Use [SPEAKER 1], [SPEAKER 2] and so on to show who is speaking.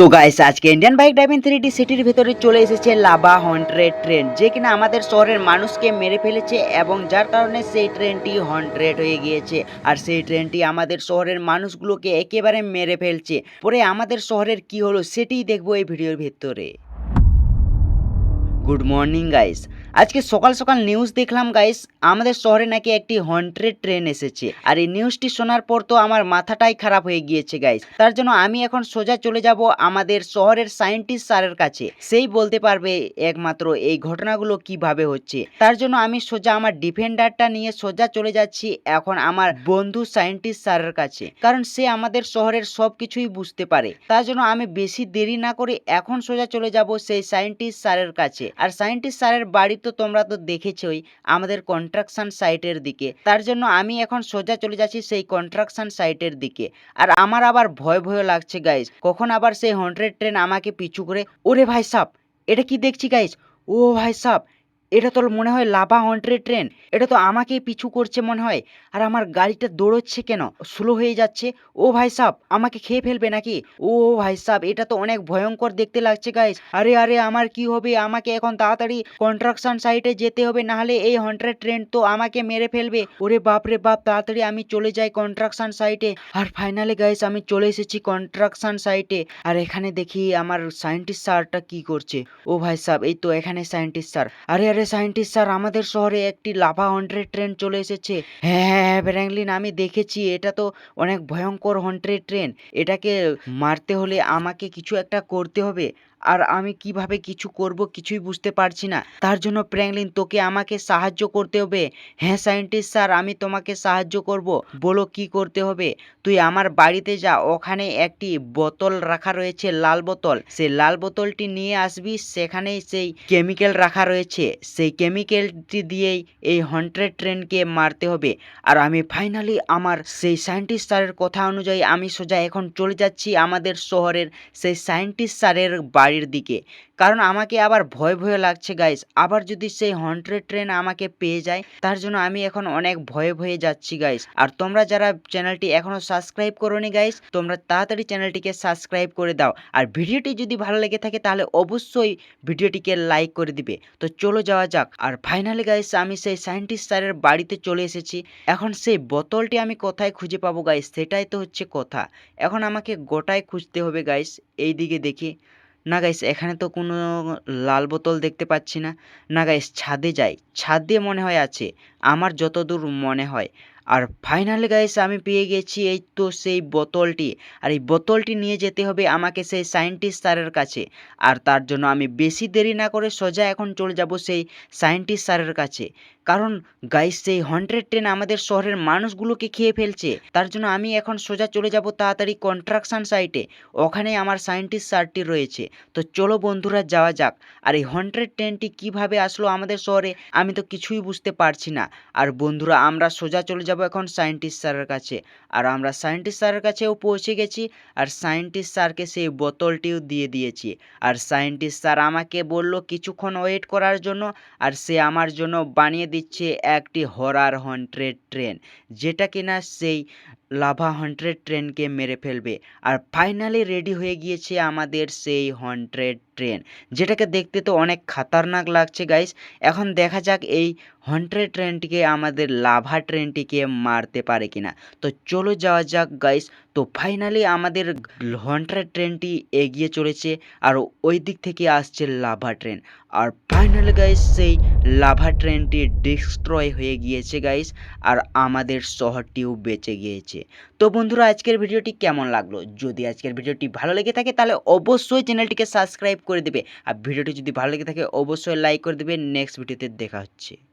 [SPEAKER 1] তো গাইস আজকে Indian bike driving thirty সিটির ভেতরে চলে এসেছে লাভা হন্ড্রেড ট্রেন যে কিনা আমাদের শহরের মানুষকে মেরে ফেলেছে এবং যার কারণে সেই ট্রেনটি হন্ড্রেড হয়ে গিয়েছে। আর সেই ট্রেনটি আমাদের শহরের মানুষগুলোকে একেবারে মেরে ফেলছে। পরে আমাদের শহরের কি হলো সেটিই দেখব এই ভিডিওর ভেতরে। গুড মর্নিং গাইস আজকে সকাল সকাল নিউজ দেখলাম গাইস আমাদের শহরে নাকি একটি হন্ট্রেড ট্রেন এসেছে। আর এই নিউজটি শোনার পর তো আমার মাথাটাই খারাপ হয়ে গিয়েছে গাইস তার জন্য আমি এখন সোজা চলে যাব আমাদের শহরের সায়েন্টিস্ট স্যারের কাছে। সেই বলতে পারবে একমাত্র এই ঘটনাগুলো কীভাবে হচ্ছে। তার জন্য আমি সোজা আমার ডিফেন্ডারটা নিয়ে সোজা চলে যাচ্ছি এখন আমার বন্ধু সায়েন্টিস্ট স্যারের কাছে। কারণ সে আমাদের শহরের সব কিছুই বুঝতে পারে। তার জন্য আমি বেশি দেরি না করে এখন সোজা চলে যাব সেই সায়েন্টিস্ট স্যারের কাছে। আর সায়েন্টিস্ট স্যারের বাড়ি তো তোমরা তো দেখেছই আমাদের কন্ট্রাকশন সাইটের দিকে। তার জন্য আমি এখন সোজা চলে যাচ্ছি সেই কন্ট্রাকশন সাইটের দিকে। আর আমার আবার ভয় ভয় লাগছে গাইজ কখন আবার সেই হন্ড্রেড ট্রেন আমাকে পিছু করে, ওরে ভাই সাপ এটা কি দেখছি গাইজ ও ভাই সাপ এটা তো মনে হয় লাভা হন্ড্রেড ট্রেন? এটা তো আমাকেই পিছু করছে মনে হয়। আর আমার গাড়িটা দৌড়চ্ছে কেন? স্লো হয়ে যাচ্ছে। ও ভাই সাপ আমাকে খেয়ে ফেলবে নাকি? ও ভাই সাপ এটা তো অনেক ভয়ঙ্কর দেখতে লাগছে গাইস আরে আরে, আমার কি হবে? আমাকে এখন তাড়াতাড়ি কন্ট্রাকশন সাইটে যেতে হবে নাহলে এই হন্ড্রেড ট্রেন তো আমাকে মেরে ফেলবে। ওরে বাপ রে বাপ, তাড়াতাড়ি আমি চলে যাই কন্ট্রাকশন সাইটে আর ফাইনালি গাইস আমি চলে এসেছি কন্ট্রাকশন সাইটে আর এখানে দেখি আমার সায়েন্টিস্ট স্যারটা কি করছে। ও ভাই সাহ এই তো এখানে সায়েন্টিস্ট স্যার আরে আরে সায়েন্টিস্ট স্যার, আমাদের শহরে একটি লাভা হন্ড্রেড ট্রেন চলে এসেছে। হ্যাঁ হ্যাঁ হ্যাঁ ফ্র্যাঙ্কলিন আমি দেখেছি, এটা তো অনেক ভয়ঙ্কর হন্ড্রেড ট্রেন এটাকে মারতে হলে আমাকে কিছু একটা করতে হবে। আর আমি কীভাবে কিছু করব কিছুই বুঝতে পারছি না। তার জন্য প্র্যাঙ্কলিন, তোকে আমাকে সাহায্য করতে হবে। হ্যাঁ সায়েন্টিস্ট স্যার, আমি তোমাকে সাহায্য করব। বলো কি করতে হবে? তুই আমার বাড়িতে যা, ওখানে একটি বোতল রাখা রয়েছে, লাল বোতল। সেই লাল বোতলটি নিয়ে আসবি, সেখানেই সেই কেমিক্যাল রাখা রয়েছে। সেই কেমিক্যালটি দিয়েই এই হন্ড্রেড ট্রেনকে মারতে হবে। আর আমি ফাইনালি আমার সেই সায়েন্টিস্ট স্যারের কথা অনুযায়ী আমি সোজা এখন চলে যাচ্ছি আমাদের শহরের সেই সায়েন্টিস্ট স্যারের বাড়ির দিকে। কারণ আমাকে আবার ভয় ভয় লাগছে গাইস আবার যদি সেই হন্ড্রেড ট্রেন আমাকে পেয়ে যায়, তার জন্য আমি এখন অনেক ভয়ে ভয়ে যাচ্ছি গাইস আর তোমরা যারা চ্যানেলটি এখনও সাবস্ক্রাইব করোনি গাইস তোমরা তাড়াতাড়ি চ্যানেলটিকে সাবস্ক্রাইব করে দাও। আর ভিডিওটি যদি ভালো লেগে থাকে, তাহলে অবশ্যই ভিডিওটিকে লাইক করে দিবে। তো চলো যাওয়া যাক। আর ফাইনালি গাইস আমি সেই সায়েন্টিস্ট স্যারের বাড়িতে চলে এসেছি। এখন সেই বোতলটি আমি কোথায় খুঁজে পাবো গাইস সেটাই তো হচ্ছে কথা। এখন আমাকে গোটায় খুঁজতে হবে গাইস এই দিকে দেখি। না গাইস এখানে তো কোনো লাল বোতল দেখতে পাচ্ছি না। না গাইস ছাদে যাই। ছাদে মনে হয় আছে। আমার যতদূর মনে হয়। আর ফাইনাল গাইস আমি পেয়ে গেছি এই তো সেই বোতলটি। আর এই বোতলটি নিয়ে যেতে হবে আমাকে সেই সায়েন্টিস্ট স্যারের কাছে। আর তার জন্য আমি বেশি দেরি না করে সোজা এখন চলে যাব সেই সায়েন্টিস্ট স্যারের কাছে। কারণ গাইস সেই হন্ড্রেড ট্রেন আমাদের শহরের মানুষগুলোকে খেয়ে ফেলছে। তার জন্য আমি এখন সোজা চলে যাব তাড়াতাড়ি কন্ট্রাকশন সাইটে ওখানে আমার সায়েন্টিস্ট স্যারটি রয়েছে। তো চলো বন্ধুরা, যাওয়া যাক। আর এই হন্ড্রেড ট্রেনটি কীভাবে আসলো আমাদের শহরে, আমি তো কিছুই বুঝতে পারছি না। আর বন্ধুরা, আমরা সোজা চলে যাব এখন সায়েন্টিস্ট স্যারের কাছে। আর আমরা সায়েন্টিস্ট স্যারের কাছেও পৌঁছে গেছি আর সায়েন্টিস্ট স্যারকে সেই বোতলটিও দিয়ে দিয়েছি। আর সায়েন্টিস্ট স্যার আমাকে বলল কিছুক্ষণ ওয়েট করার জন্য আর সে আমার জন্য বানিয়ে দিচ্ছে একটি হরার হন্ড্রেড ট্রেন যেটা কিনা সেই লাভা হন্ড্রেড ট্রেনকে মেরে ফেলবে। আর ফাইনালি রেডি হয়ে গিয়েছে আমাদের সেই হন্ড্রেড ট্রেন। যেটাকে দেখতে তো অনেক খাতারনাক লাগছে গাইস এখন দেখা যাক এই হন্ড্রেড ট্রেনটিকে আমাদের লাভা ট্রেনটিকে মারতে পারে কিনা। তো চলো যাওয়া যাক গাইস তো ফাইনালি আমাদের হন্ড্রেড ট্রেনটি এগিয়ে চলেছে আর ওই দিক থেকে আসছে লাভা ট্রেন। আর ফাইনালি গাইস সেই লাভা ট্রেনটি ডিস্ট্রয় হয়ে গিয়েছে গাইস আর আমাদের শহরটিও বেঁচে গিয়েছে। তো বন্ধুরা, আজকের ভিডিওটি কেমন লাগল? যদি আজকের ভিডিওটি ভালো লেগে থাকে, তাহলে অবশ্যই চ্যানেলটিকে সাবস্ক্রাইব করে দেবে। আর ভিডিওটি যদি ভালো লেগে থাকে, অবশ্যই লাইক করে দেবে। নেক্সট ভিডিওতে দেখা হচ্ছে।